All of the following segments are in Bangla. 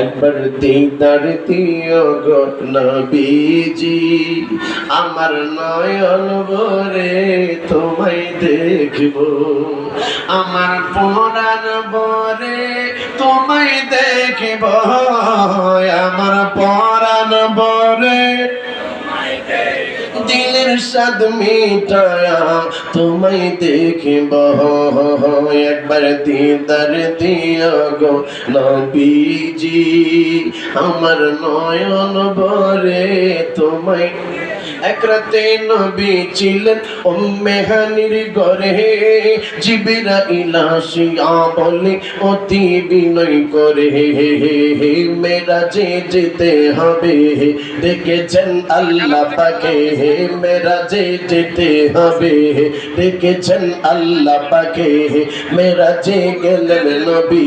একবার দিদার দিও গো নবীজি আমার নয়ন ভরে তোমায় দেখব। আমার পরাণ বরে তোমায় দেখব। আমার পরাণ ভরে দিলের স্বাদ মিটায়া তোমায় দেখিব। একবার দিদার দিয়া গো নবীজি আমার নয়ন ভরে তোমায় এক রাতে নবী ছিলেন উম্মেহানির ঘরে। জিবিরা ইলাসিয়া বলে অতি বিনয় করে। হে মেরা যে যেতে হবে। দেখেছেন আল্লাহ পাকে। হে মেরা যে যেতে হবে। দেখেছেন আল্লাহ পাকে। মেরা যে গেলেন নবী।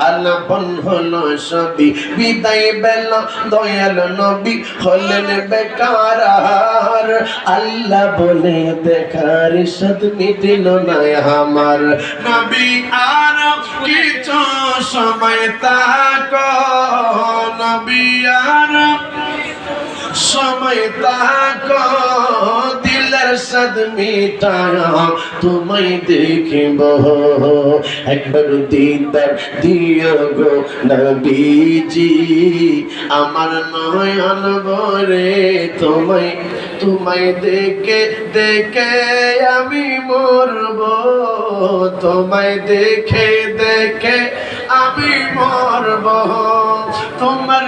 আলাপন হলো সবই। বিদায় বেলা দয়াল নবী হলেন বেকার। আল্লাহ বলে দেখার সাদ মিটিল না আমার। নবী আর কিছু সময় তাক নবী আর সময় তাক দিলের সাদ মিটায়া তোমায় দেখিব। একবার দিদার দিও গো নবীজি, আমার নয়ন ভরে তোমায় তোমায় দেখে দেখে আমি মরব। তোমায় দেখে দেখে আমি মরব। তোমার